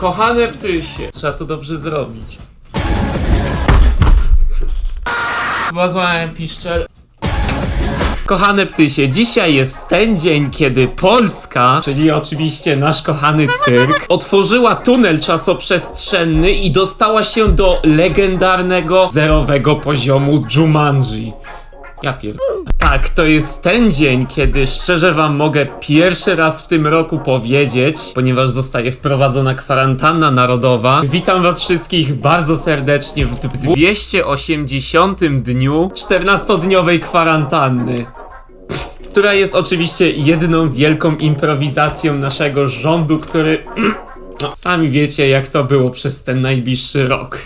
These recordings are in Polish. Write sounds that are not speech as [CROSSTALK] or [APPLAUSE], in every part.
Kochane ptysie. Trzeba to dobrze zrobić. Chyba złamałem piszczel. Kochane ptysie, dzisiaj jest ten dzień, kiedy Polska, czyli oczywiście nasz kochany cyrk, otworzyła tunel czasoprzestrzenny i dostała się do legendarnego zerowego poziomu Jumanji. Ja pier... Tak, to jest ten dzień, kiedy szczerze wam mogę pierwszy raz w tym roku powiedzieć, ponieważ zostaje wprowadzona kwarantanna narodowa. Witam was wszystkich bardzo serdecznie w d- 280 dniu 14-dniowej kwarantanny która jest oczywiście jedną wielką improwizacją naszego rządu, który. [CLEARS THROAT] No, sami wiecie, jak to było przez ten najbliższy rok.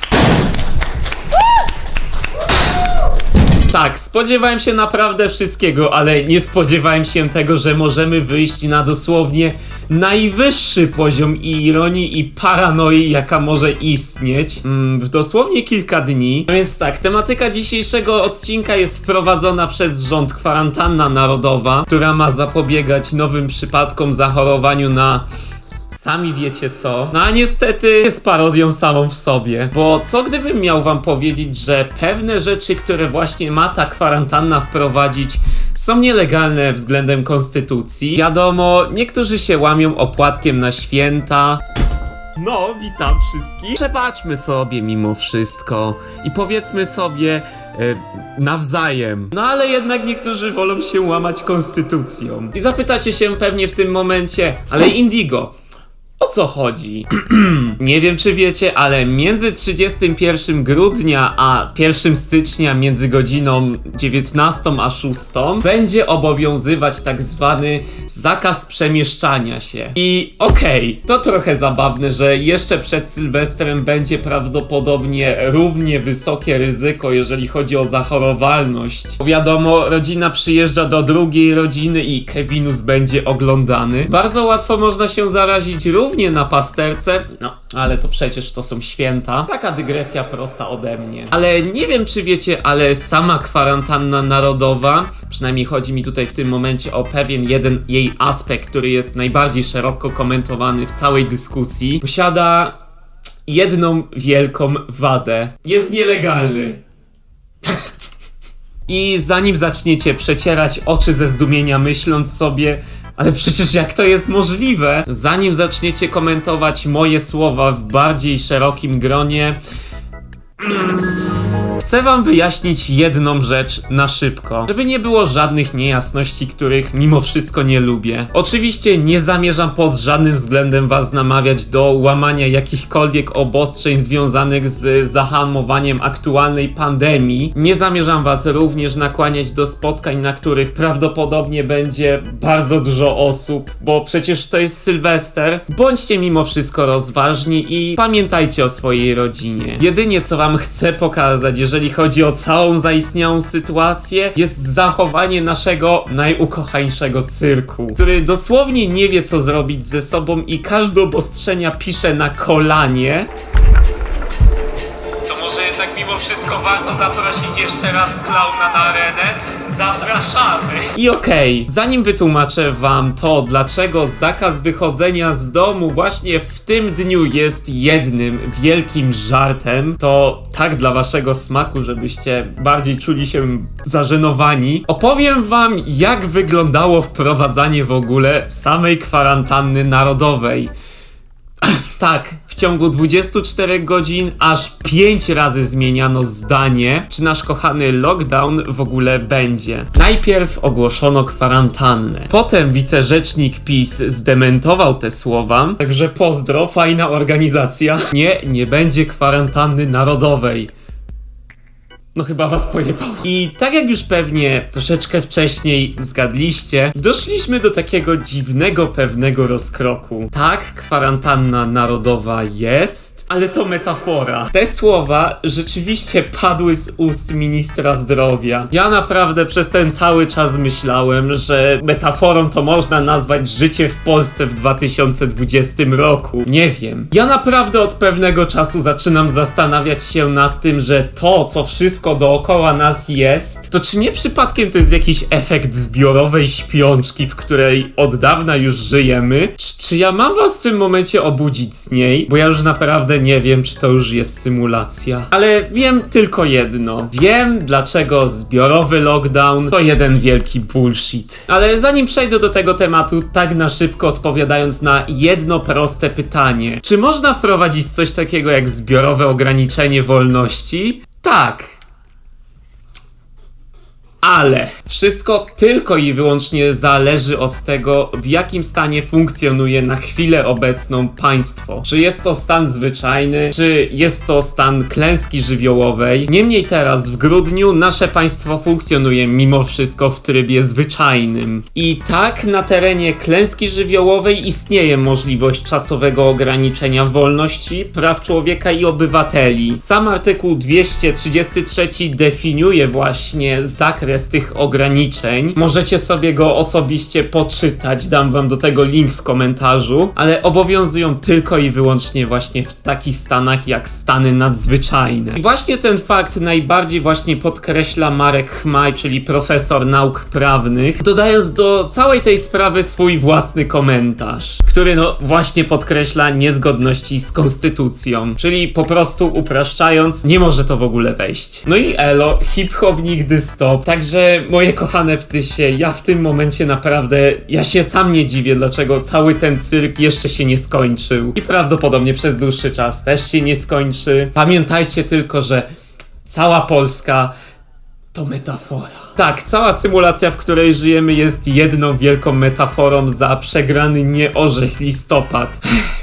Tak, spodziewałem się naprawdę wszystkiego, ale nie spodziewałem się tego, że możemy wyjść na dosłownie najwyższy poziom ironii i paranoi, jaka może istnieć mm, w dosłownie kilka dni. No więc tak, tematyka dzisiejszego odcinka jest wprowadzona przez rząd kwarantanna narodowa, która ma zapobiegać nowym przypadkom zachorowaniu na Sami wiecie co. No a niestety jest parodią samą w sobie. Bo co gdybym miał wam powiedzieć, że pewne rzeczy, które właśnie ma ta kwarantanna wprowadzić, są nielegalne względem konstytucji. Wiadomo, niektórzy się łamią opłatkiem na święta. No, witam wszystkich. Przebaczmy sobie mimo wszystko i powiedzmy sobie e, nawzajem. No ale jednak niektórzy wolą się łamać konstytucją. I zapytacie się pewnie w tym momencie, ale Indigo, o co chodzi? [CLEARS THROAT] Nie wiem, czy wiecie, ale między 31 grudnia a 1 stycznia, między godziną 19 a 6, będzie obowiązywać tak zwany zakaz przemieszczania się. I okej, to trochę zabawne, że jeszcze przed Sylwestrem będzie prawdopodobnie równie wysokie ryzyko, jeżeli chodzi o zachorowalność. Wiadomo, rodzina przyjeżdża do drugiej rodziny i Kevinus będzie oglądany. Bardzo łatwo można się zarazić również na pasterce, no, ale to przecież to są święta. Taka dygresja prosta ode mnie. Ale nie wiem, czy wiecie, ale sama kwarantanna narodowa, przynajmniej chodzi mi tutaj w tym momencie o pewien jeden jej aspekt, który jest najbardziej szeroko komentowany w całej dyskusji, posiada jedną wielką wadę. Jest nielegalny. I zanim zaczniecie przecierać oczy ze zdumienia, myśląc sobie, ale przecież jak to jest możliwe? Zanim zaczniecie komentować moje słowa w bardziej szerokim gronie, Chcę wam wyjaśnić jedną rzecz na szybko, żeby nie było żadnych niejasności, których mimo wszystko nie lubię. Oczywiście nie zamierzam pod żadnym względem was namawiać do łamania jakichkolwiek obostrzeń związanych z zahamowaniem aktualnej pandemii. Nie zamierzam was również nakłaniać do spotkań, na których prawdopodobnie będzie bardzo dużo osób, bo przecież to jest Sylwester. Bądźcie mimo wszystko rozważni i pamiętajcie o swojej rodzinie. Jedynie co wam chcę pokazać, jeżeli chodzi o całą zaistniałą sytuację, jest zachowanie naszego najukochańszego cyrku, który dosłownie nie wie co zrobić ze sobą i każde obostrzenia pisze na kolanie. Może jednak mimo wszystko warto zaprosić jeszcze raz klauna na arenę? Zapraszamy! I okej, zanim wytłumaczę wam to, dlaczego zakaz wychodzenia z domu właśnie w tym dniu jest jednym wielkim żartem, to tak dla waszego smaku, żebyście bardziej czuli się zażenowani, opowiem wam, jak wyglądało wprowadzanie w ogóle samej kwarantanny narodowej. [CLEARS THROAT] Tak, w ciągu 24 godzin aż 5 razy zmieniano zdanie, czy nasz kochany lockdown w ogóle będzie. Najpierw ogłoszono kwarantannę. Potem wicerzecznik PiS zdementował te słowa, także pozdro, fajna organizacja. Nie, nie będzie kwarantanny narodowej. No chyba was pojebało. I tak jak już pewnie troszeczkę wcześniej zgadliście, doszliśmy do takiego dziwnego pewnego rozkroku. Tak, kwarantanna narodowa jest, ale to metafora. Te słowa rzeczywiście padły z ust ministra zdrowia. Ja naprawdę przez ten cały czas myślałem, że metaforą to można nazwać życie w Polsce w 2020 roku. Nie wiem. Ja naprawdę od pewnego czasu zaczynam zastanawiać się nad tym, że to, co wszystko wszystko dookoła nas jest, to czy nie przypadkiem to jest jakiś efekt zbiorowej śpiączki, w której od dawna już żyjemy? Czy, czy ja mam was w tym momencie obudzić z niej? Bo ja już naprawdę nie wiem, czy to już jest symulacja. Ale wiem tylko jedno. Wiem, dlaczego zbiorowy lockdown to jeden wielki bullshit. Ale zanim przejdę do tego tematu, tak na szybko odpowiadając na jedno proste pytanie. Czy można wprowadzić coś takiego jak zbiorowe ograniczenie wolności? Tak. Ale wszystko tylko i wyłącznie zależy od tego, w jakim stanie funkcjonuje na chwilę obecną państwo. Czy jest to stan zwyczajny, czy jest to stan klęski żywiołowej. Niemniej teraz, w grudniu, nasze państwo funkcjonuje mimo wszystko w trybie zwyczajnym. I tak na terenie klęski żywiołowej istnieje możliwość czasowego ograniczenia wolności, praw człowieka i obywateli. Sam artykuł 233 definiuje właśnie zakres tych ograniczeń. Możecie sobie go osobiście poczytać, dam wam do tego link w komentarzu, ale obowiązują tylko i wyłącznie właśnie w takich stanach jak stany nadzwyczajne. I właśnie ten fakt najbardziej właśnie podkreśla Marek Chmaj, czyli profesor nauk prawnych, dodając do całej tej sprawy swój własny komentarz, który no właśnie podkreśla niezgodności z konstytucją, czyli po prostu upraszczając, nie może to w ogóle wejść. No i elo, hip-hop nigdy stop, także moje kochane ptysie, ja w tym momencie naprawdę, ja się sam nie dziwię, dlaczego cały ten cyrk jeszcze się nie skończył i prawdopodobnie przez dłuższy czas też się nie skończy. Pamiętajcie tylko, że cała Polska to metafora. Tak, cała symulacja, w której żyjemy, jest jedną wielką metaforą za przegrany nieorzech listopad.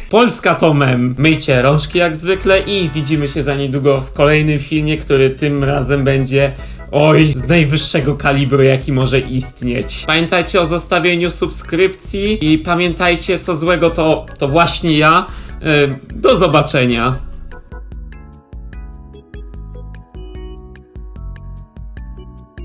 Polska to mem. Myjcie rączki jak zwykle i widzimy się za niedługo w kolejnym filmie, który tym razem będzie. Oj, z najwyższego kalibru, jaki może istnieć. Pamiętajcie o zostawieniu subskrypcji i pamiętajcie, co złego to, to właśnie ja. Yy, do zobaczenia.